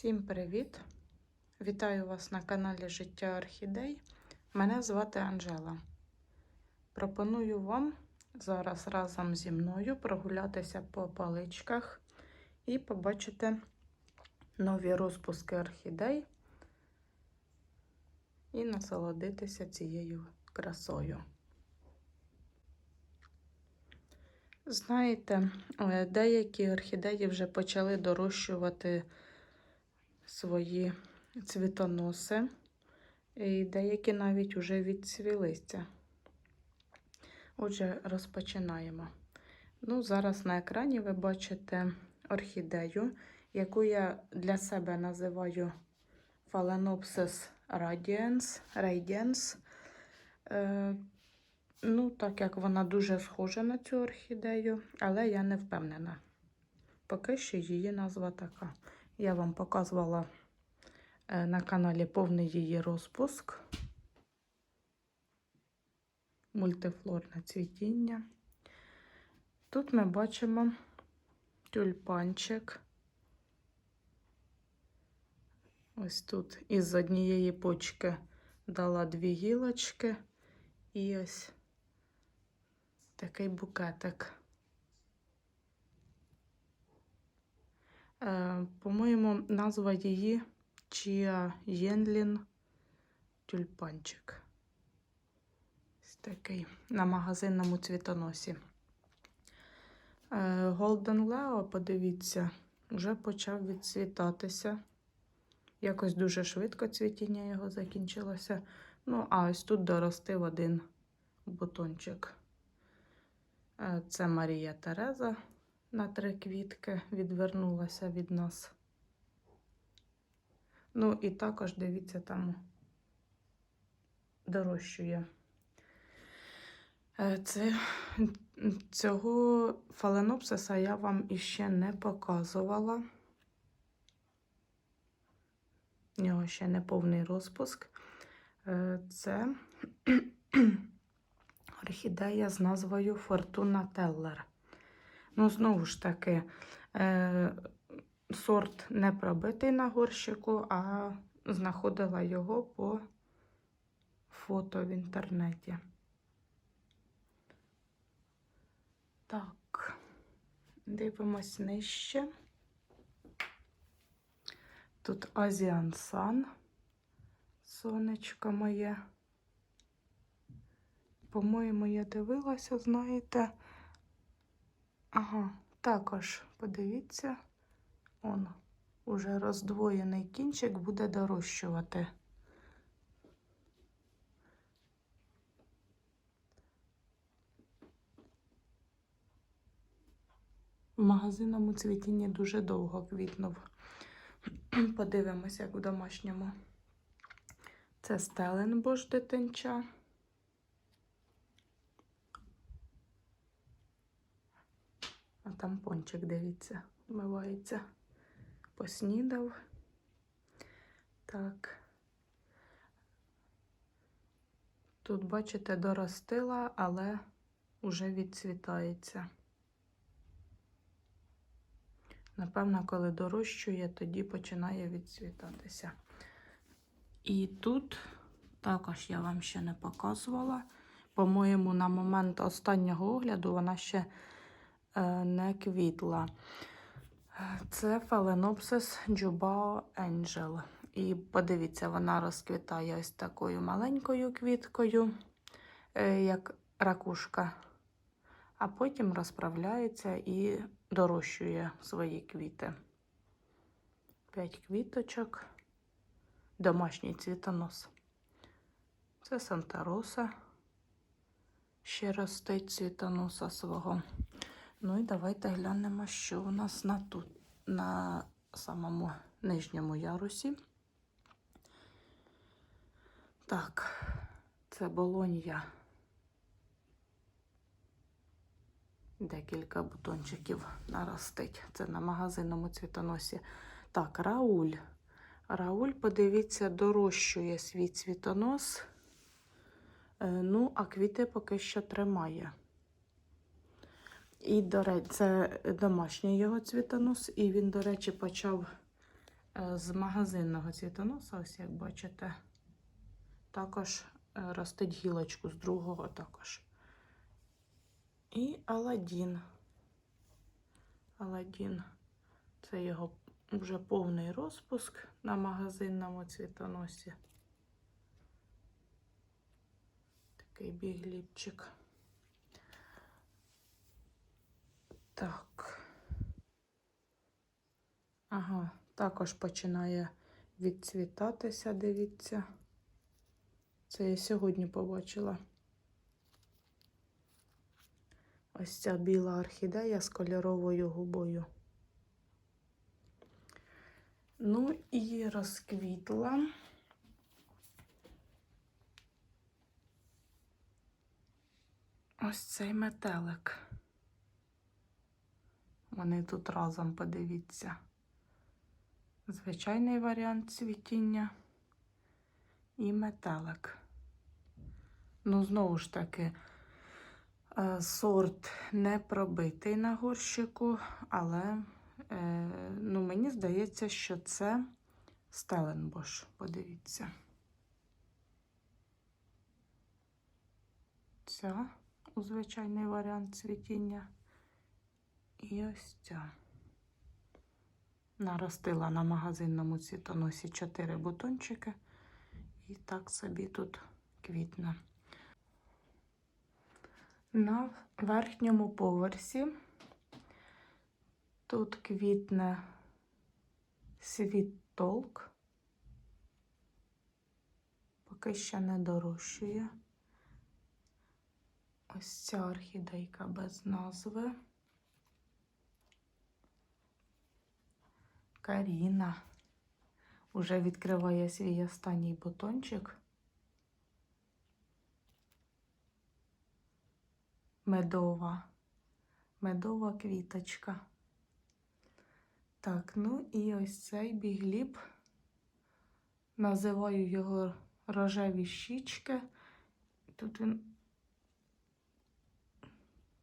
Всім привіт! Вітаю вас на каналі Життя Орхідей. Мене звати Анжела. Пропоную вам зараз разом зі мною прогулятися по паличках і побачити нові розпуски орхідей і насолодитися цією красою. Знаєте, е, деякі орхідеї вже почали дорощувати свої цвітоноси, і деякі навіть вже відцвілися. Отже, розпочинаємо. Ну, Зараз на екрані ви бачите орхідею, яку я для себе називаю Phalaenopsis radians. radians. Е, ну, так як вона дуже схожа на цю орхідею, але я не впевнена. Поки що її назва така. Я вам показувала е, на каналі повний її розпуск. Мультифлорне цвітіння. Тут ми бачимо тюльпанчик. Ось тут із однієї почки дала дві гілочки і ось такий букетик. По-моєму, назва її Чія Єнлін тюльпанчик. Ось такий на магазинному цвітоносі. Е, Golden Leo, подивіться, вже почав відцвітатися. Якось дуже швидко цвітіння його закінчилося. Ну, а ось тут доростив один бутончик. Е, Це Марія Тереза на три квітки відвернулася від нас. Ну, і також, дивіться, там дорощує. Е, Це, цього фаленопсиса я вам іще не показувала. В нього ще не повний розпуск. Е, Це орхідея з назвою Фортуна Теллер. Ну, знову ж таки, е, сорт не пробитий на горщику, а знаходила його по фото в інтернеті. Так, дивимось нижче. Тут Азіан Сан, сонечко моє. По-моєму, я дивилася, знаєте. Ага, також подивіться, он уже роздвоєний кінчик буде дорощувати. В магазинному цвітінні дуже довго квітнув. Подивимося, як у домашньому. Це Стеленбош дитинча. А там пончик, дивіться, вмивається. Поснідав. Так. Тут, бачите, доростила, але вже відцвітається. Напевно, коли дорощує, тоді починає відцвітатися. І тут також я вам ще не показувала. По-моєму, на момент останнього огляду вона ще не квітла. Це Phalaenopsis Jubao Angel. І подивіться, вона розквітає ось такою маленькою квіткою, е, як ракушка, а потім розправляється і дорощує свої квіти. П'ять квіточок, домашній цвітонос. Це Санта-Роса. Ще ростить цвітоноса свого. Ну і давайте глянемо, що у нас на тут, на самому нижньому ярусі. Так, це болонья. Декілька бутончиків наростить. Це на магазинному цвітоносі. Так, Рауль. Рауль, подивіться, дорощує свій цвітонос. Е, Ну, а квіти поки що тримає. І, до речі, це домашній його цвітонос, і він, до речі, почав е, з магазинного цвітоноса, ось як бачите, також е, ростить гілочку з другого також. І Аладдін. Аладдін. Це його вже повний розпуск на магазинному цвітоносі. Такий бігліпчик. Так. Ага, також починає відцвітатися, дивіться. Це я сьогодні побачила. Ось ця біла орхідея з кольоровою губою. Ну і розквітла. Ось цей метелик. Вони тут разом подивіться. Звичайний варіант цвітіння і метелик. Ну, знову ж таки, е, сорт не пробитий на горщику, але е, ну, мені здається, що це Стеленбош. Подивіться. Ця у звичайний варіант цвітіння. І ось ця. Наростила на магазинному цвітоносі 4 бутончики. І так собі тут квітне. На верхньому поверсі тут квітне світтолк. Поки ще не дорощує. Ось ця орхідейка без назви. Каріна уже відкриває свій останній бутончик. Медова, медова квіточка. Так, ну і ось цей бігліб. Називаю його рожеві щічки. Тут він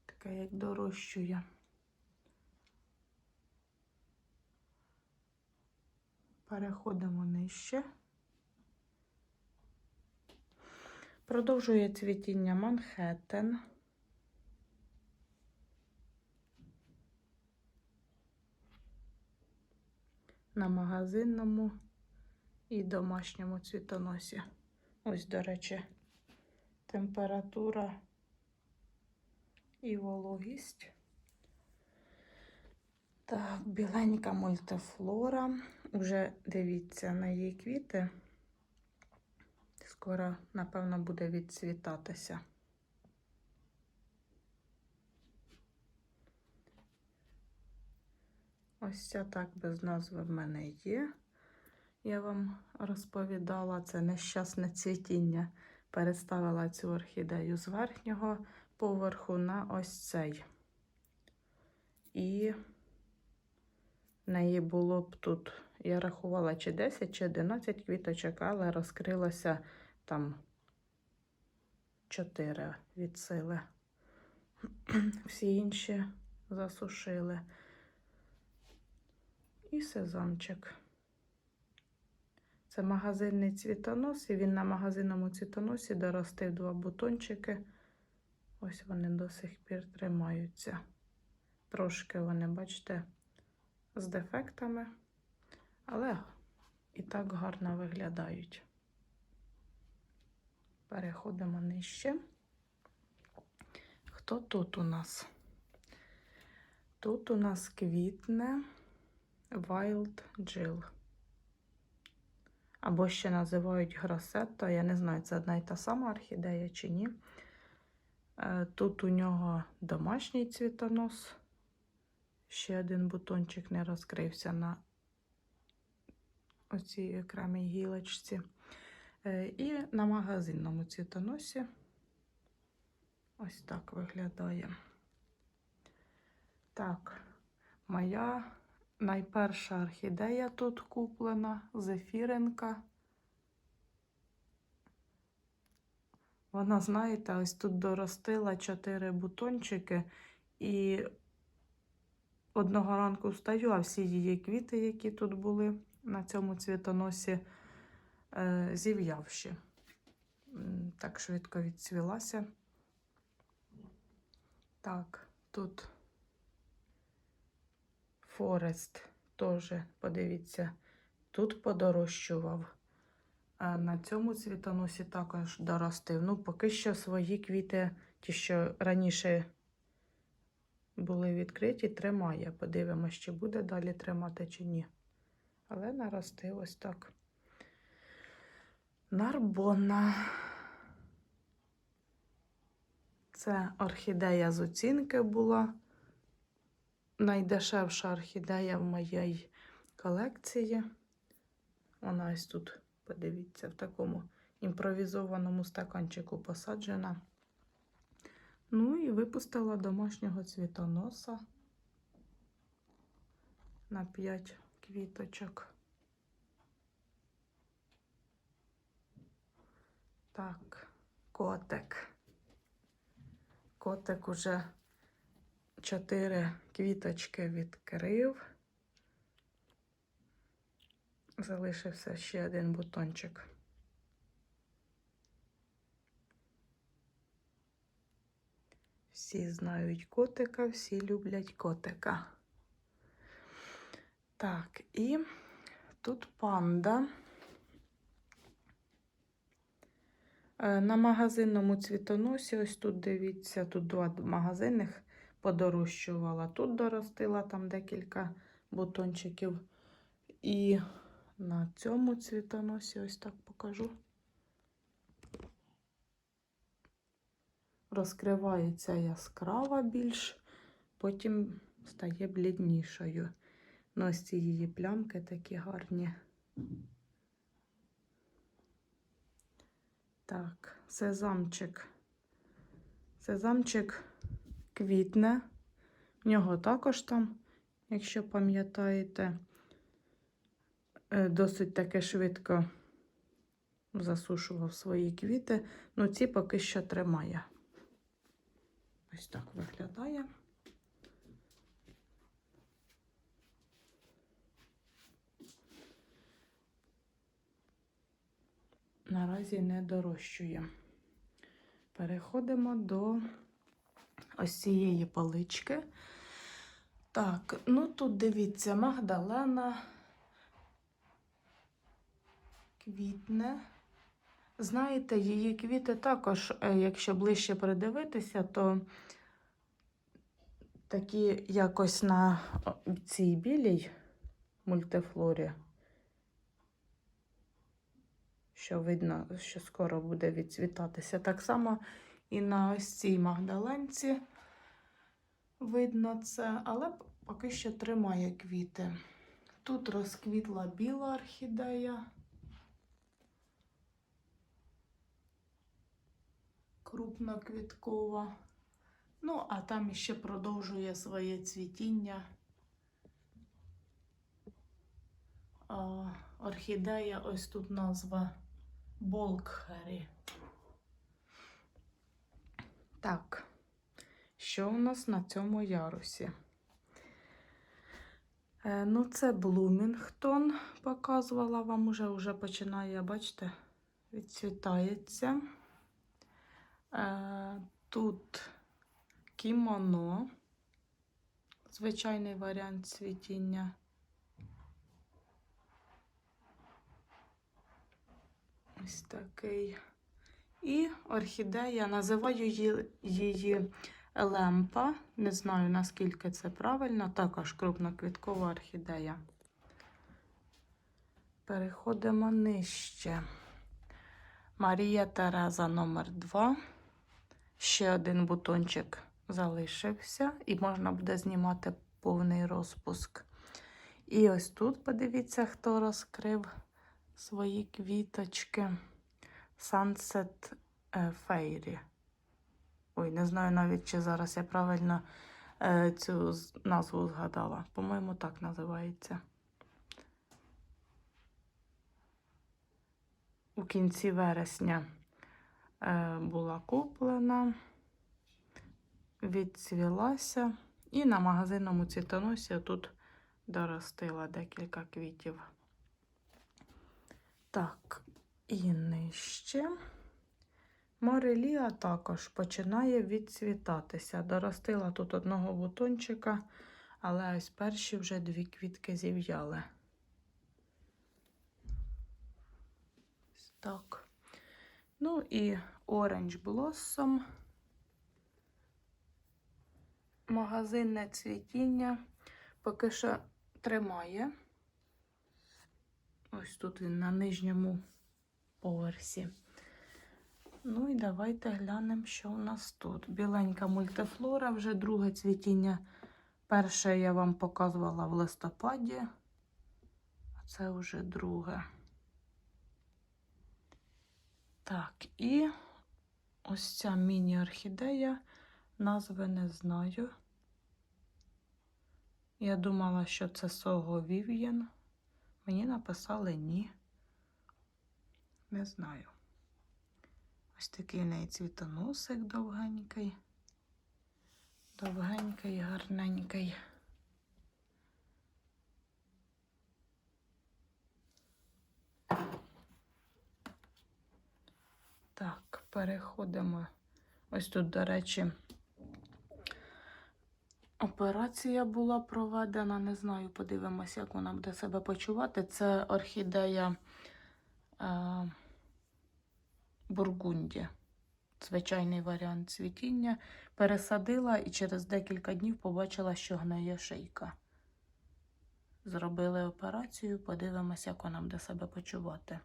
таке як дорощує. Переходимо нижче. Продовжує цвітіння Манхеттен. На магазинному і домашньому цвітоносі. Ось, до речі, температура і вологість. Так, біленька мультифлора. Уже дивіться на її квіти. Скоро, напевно, буде відцвітатися. Ось ця так без назви в мене є. Я вам розповідала, це нещасне цвітіння. Переставила цю орхідею з верхнього поверху на ось цей. І неї було б тут, я рахувала, чи 10, чи 11 квіточок, але розкрилося там 4 від сили. Всі інші засушили. І сезончик. Це магазинний цвітонос, і він на магазинному цвітоносі доростив два бутончики. Ось вони до сих пір тримаються. Трошки вони, бачите, з дефектами, але і так гарно виглядають. Переходимо нижче. Хто тут у нас? Тут у нас квітне Wild Jill. Або ще називають гросетто. Я не знаю, це одна й та сама орхідея чи ні. Е, Тут у нього домашній цвітонос. Ще один бутончик не розкрився на оцій окремій гілочці. Е, І на магазинному цвітоносі ось так виглядає. Так, моя найперша орхідея тут куплена, зефіринка. Вона, знаєте, ось тут доростила чотири бутончики, і одного ранку встаю, а всі її квіти, які тут були, на цьому цвітоносі е, зів'явші. Так швидко відцвілася. Так, тут Форест теж, подивіться, тут подорожчував. А на цьому цвітоносі також доростив. Ну, поки що свої квіти, ті, що раніше були відкриті, тримає. Подивимось, чи буде далі тримати, чи ні. Але наростив ось так. Нарбона. Це орхідея з оцінки була. Найдешевша орхідея в моїй колекції. Вона ось тут, подивіться, в такому імпровізованому стаканчику посаджена. Ну і випустила домашнього цвітоноса на 5 квіточок. Так, котик. Котик уже чотири квіточки відкрив. Залишився ще один бутончик. Всі знають котика, всі люблять котика. Так, і тут панда. Е, На магазинному цвітоносі, ось тут дивіться, тут два магазинних подорожчувала. Тут доростила там декілька бутончиків. І на цьому цвітоносі ось так покажу. Розкривається яскрава більш, потім стає бліднішою. Ну, ось ці її плямки такі гарні. Так, сезамчик. Сезамчик квітне. В нього також там, якщо пам'ятаєте, е, досить таки швидко засушував свої квіти. Ну, ці поки що тримає. Ось так виглядає. Наразі не дорощує. Переходимо до ось цієї палички. Так, ну тут дивіться, Магдалена квітне. Знаєте, її квіти також, е, якщо ближче придивитися, то такі якось на цій білій мультифлорі, що видно, що скоро буде відцвітатися. Так само і на ось цій магдаленці видно це, але поки що тримає квіти. Тут розквітла біла орхідея. Крупноквіткова. Ну, а там ще продовжує своє цвітіння. Орхідея, ось тут назва Болкхері. Так, що у нас на цьому ярусі? Е, ну, це Блумінгтон, показувала вам уже, вже починає, бачите, відцвітається. Е, тут кімоно, звичайний варіант цвітіння. Ось такий. І орхідея, називаю її, її лемпа. Не знаю, наскільки це правильно, також крупноквіткова орхідея. Переходимо нижче. Марія Тереза номер 2 Ще один бутончик залишився, і можна буде знімати повний розпуск. І ось тут, подивіться, хто розкрив свої квіточки. Sunset е, Fairy. Ой, не знаю навіть, чи зараз я правильно е, цю назву згадала. По-моєму, так називається. У кінці вересня була куплена, відцвілася, і на магазинному цвітоносі тут доростила декілька квітів. Так, і нижче. Морелія також починає відцвітатися. Доростила тут одного бутончика, але ось перші вже дві квітки зів'яли. Так. Ну і Orange Blossom. Магазинне цвітіння поки що тримає. Ось тут він на нижньому поверсі. Ну і давайте глянемо, що у нас тут. Біленька мультифлора, вже друге цвітіння. Перше я вам показувала в листопаді, а це вже друге. Так, і ось ця міні-орхідея. Назви не знаю. Я думала, що це Сого Вів'єн. Мені написали ні. Не знаю. Ось такий в неї цвітоносик довгенький. Довгенький, гарненький. Так, переходимо. Ось тут, до речі, операція була проведена. Не знаю, подивимося, як вона буде себе почувати. Це орхідея е, Бургунді. Звичайний варіант цвітіння. Пересадила і через декілька днів побачила, що гниє шийка. Зробили операцію, подивимося, як вона буде себе почувати.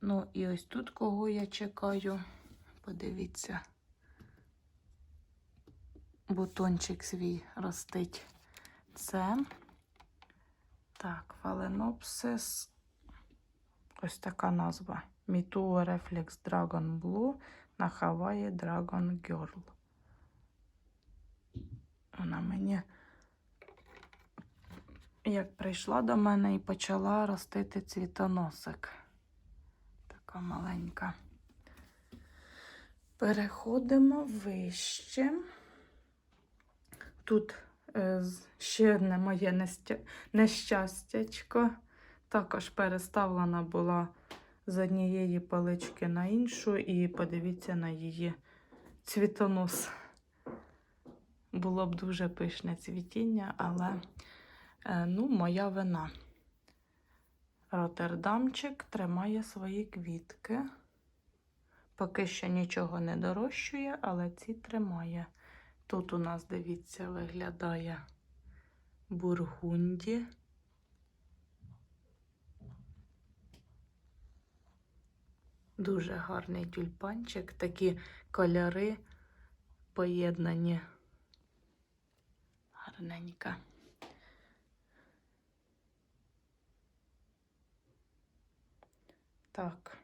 Ну, і ось тут, кого я чекаю, подивіться, бутончик свій ростить. Це так, фаленопсис. Ось така назва. Mituo Reflex Dragon Blue на Hawaii Dragon Girl. Вона мені, як прийшла до мене і почала ростити цвітоносик. Така маленька. Переходимо вище. Тут е, ще одне моє нещастячко. Також переставлена була з однієї палички на іншу, і подивіться на її цвітонос. Було б дуже пишне цвітіння, але е, ну, моя вина. Роттердамчик тримає свої квітки. Поки що нічого не дорощує, але ці тримає. Тут у нас, дивіться, виглядає бургунді. Дуже гарний тюльпанчик, такі кольори поєднані. Гарненька. Так,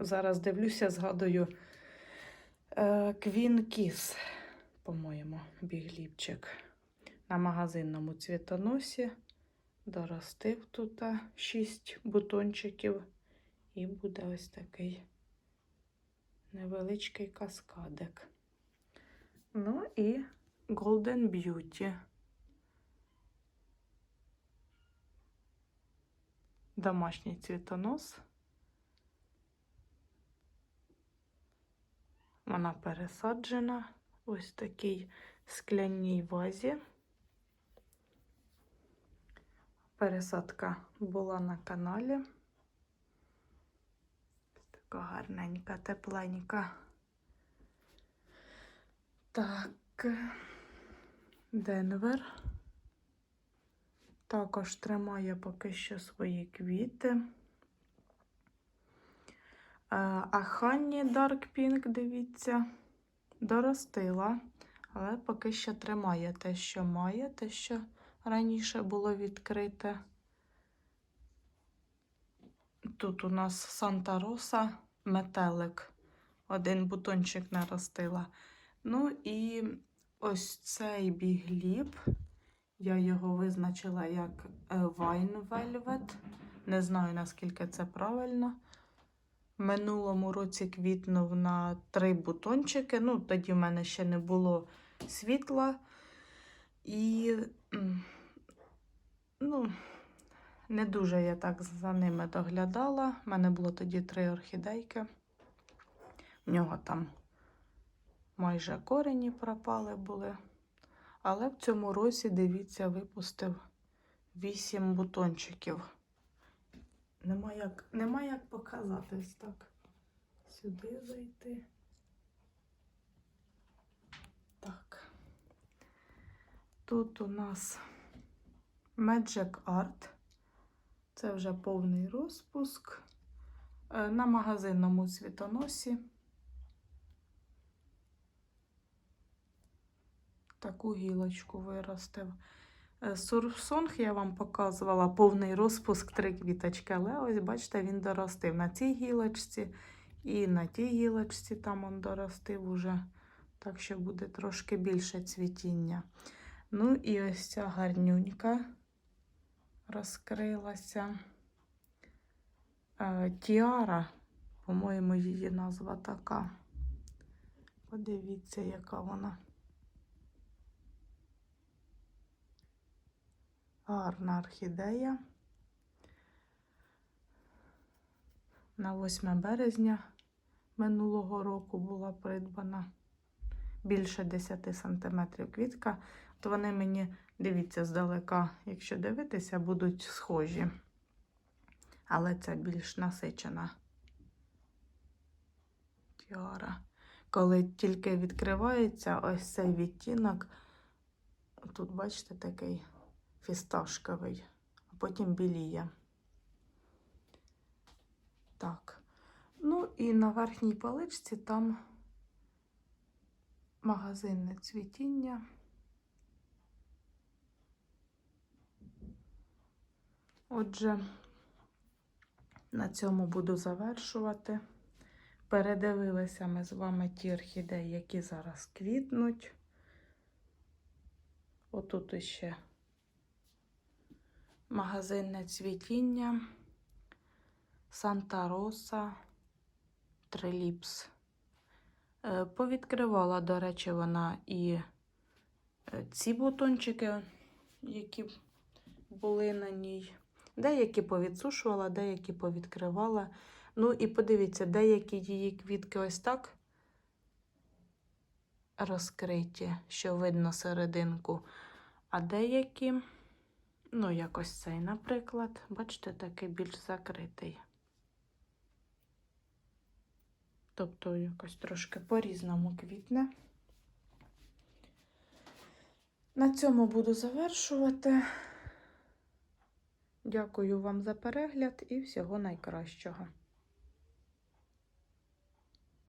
зараз дивлюся, згадую Квін Кіс, по-моєму, бігліпчик. На магазинному цвітоносі доростив тут 6 бутончиків. І буде ось такий невеличкий каскадик. Ну і Golden Beauty. Домашній цвітонос. Вона пересаджена ось в такій скляній вазі. Пересадка була на каналі. Така гарненька, тепленька. Так, Денвер. Також тримає поки що свої квіти. А Ханні Dark Pink, дивіться, доростила, але поки що тримає те, що має, те, що раніше було відкрите. Тут у нас Санта Роса метелик. Один бутончик наростила. Ну і ось цей бігліп. Я його визначила як е, Wine Velvet. Не знаю, наскільки це правильно. Минулому році квітнув на три бутончики. Ну, тоді в мене ще не було світла. І, ну, Не дуже я так за ними доглядала. У мене було тоді три орхідейки. В нього там майже корені пропали були. Але в цьому році, дивіться, випустив 8 бутончиків. Нема як, нема як показати так. Сюди зайти. Так. Тут у нас Magic Art. Це вже повний розпуск. Е, На магазинному світоносі. Таку гілочку виростив. Е, Сурсонг я вам показувала повний розпуск три квіточки, але ось бачите, він доростив на цій гілочці і на тій гілочці там он доростив уже. Так що буде трошки більше цвітіння. Ну і ось ця гарнюнька розкрилася. Е, Тіара, по-моєму, її назва така. Подивіться, яка вона. Гарна орхідея. На 8 березня минулого року була придбана більше 10 см квітка. То вони мені, дивіться, здалека, якщо дивитися, будуть схожі. Але це більш насичена тіара. Коли тільки відкривається ось цей відтінок, тут, бачите, такий фісташковий, а потім біліє. Так. Ну і на верхній поличці там магазинне цвітіння. Отже, на цьому буду завершувати. Передивилися ми з вами ті орхідеї, які зараз квітнуть. Отут іще магазинне цвітіння Санта Роса Триліпс. Е, Повідкривала, до речі, вона і е, ці бутончики, які були на ній. Деякі повідсушувала, деякі повідкривала. Ну і подивіться, деякі її квітки ось так розкриті, що видно серединку. А деякі, ну, якось цей, наприклад, бачите, такий більш закритий. Тобто якось трошки по-різному квітне. На цьому буду завершувати. Дякую вам за перегляд і всього найкращого.